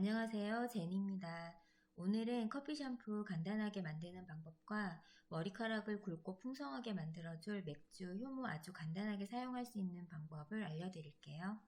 안녕하세요. 제니입니다. 오늘은 커피 샴푸 간단하게 만드는 방법과 머리카락을 굵고 풍성하게 만들어줄 맥주 효모 아주 간단하게 사용할 수 있는 방법을 알려드릴게요.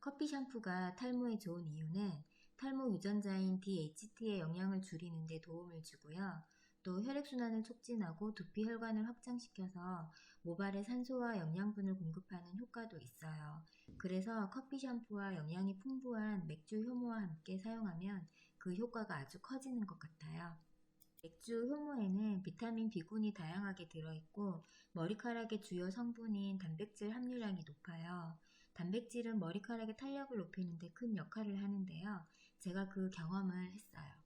커피 샴푸가 탈모에 좋은 이유는 탈모 유전자인 DHT의 영향을 줄이는 데 도움을 주고요. 또 혈액순환을 촉진하고 두피 혈관을 확장시켜서 모발에 산소와 영양분을 공급하는 효과도 있어요. 그래서 커피 샴푸와 영양이 풍부한 맥주 효모와 함께 사용하면 그 효과가 아주 커지는 것 같아요. 맥주 효모에는 비타민 B군이 다양하게 들어있고 머리카락의 주요 성분인 단백질 함유량이 높아요. 단백질은 머리카락의 탄력을 높이는데 큰 역할을 하는데요. 제가 그 경험을 했어요.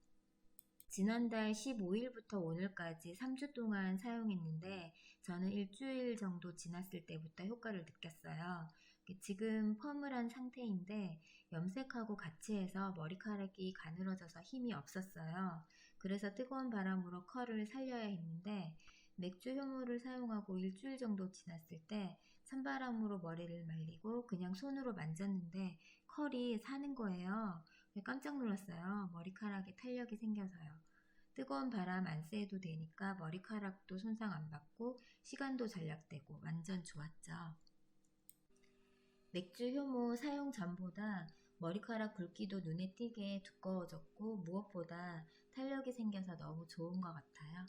지난달 15일부터 오늘까지 3주 동안 사용했는데 저는 일주일 정도 지났을 때부터 효과를 느꼈어요. 지금 펌을 한 상태인데 염색하고 같이 해서 머리카락이 가늘어져서 힘이 없었어요. 그래서 뜨거운 바람으로 컬을 살려야 했는데 맥주 효모를 사용하고 일주일 정도 지났을 때 찬바람으로 머리를 말리고 그냥 손으로 만졌는데 컬이 사는 거예요. 깜짝 놀랐어요. 머리카락에 탄력이 생겨서요. 뜨거운 바람 안 쐬도 되니까 머리카락도 손상 안 받고 시간도 절약되고 완전 좋았죠. 맥주 효모 사용 전보다 머리카락 굵기도 눈에 띄게 두꺼워졌고 무엇보다 탄력이 생겨서 너무 좋은 것 같아요.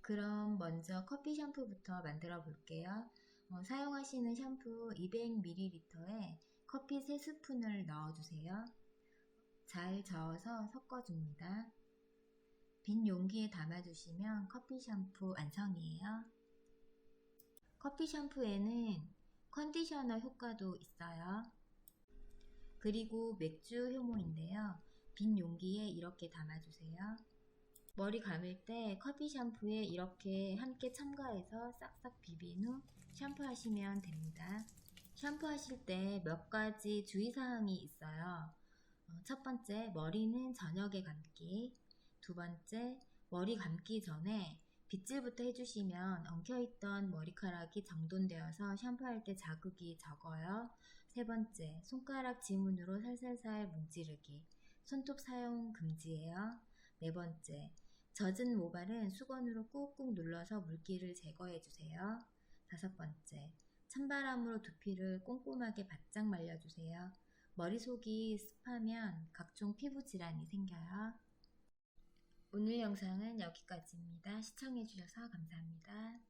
그럼 먼저 커피 샴푸부터 만들어 볼게요. 어, 사용하시는 샴푸 200ml에 커피 3스푼을 넣어주세요. 잘 저어서 섞어줍니다. 빈 용기에 담아주시면 커피 샴푸 완성이에요. 커피 샴푸에는 컨디셔너 효과도 있어요. 그리고 맥주 효모인데요. 빈 용기에 이렇게 담아주세요. 머리 감을 때 커피 샴푸에 이렇게 함께 첨가해서 싹싹 비빈 후 샴푸하시면 됩니다. 샴푸하실 때 몇 가지 주의사항이 있어요. 어, 첫 번째, 머리는 저녁에 감기. 두 번째, 머리 감기 전에 빗질부터 해주시면 엉켜있던 머리카락이 정돈되어서 샴푸할 때 자극이 적어요. 세 번째, 손가락 지문으로 살살살 문지르기. 손톱 사용 금지예요. 네 번째, 젖은 모발은 수건으로 꾹꾹 눌러서 물기를 제거해주세요. 다섯 번째, 찬바람으로 두피를 꼼꼼하게 바짝 말려주세요. 머리속이 습하면 각종 피부 질환이 생겨요. 오늘 영상은 여기까지입니다. 시청해주셔서 감사합니다.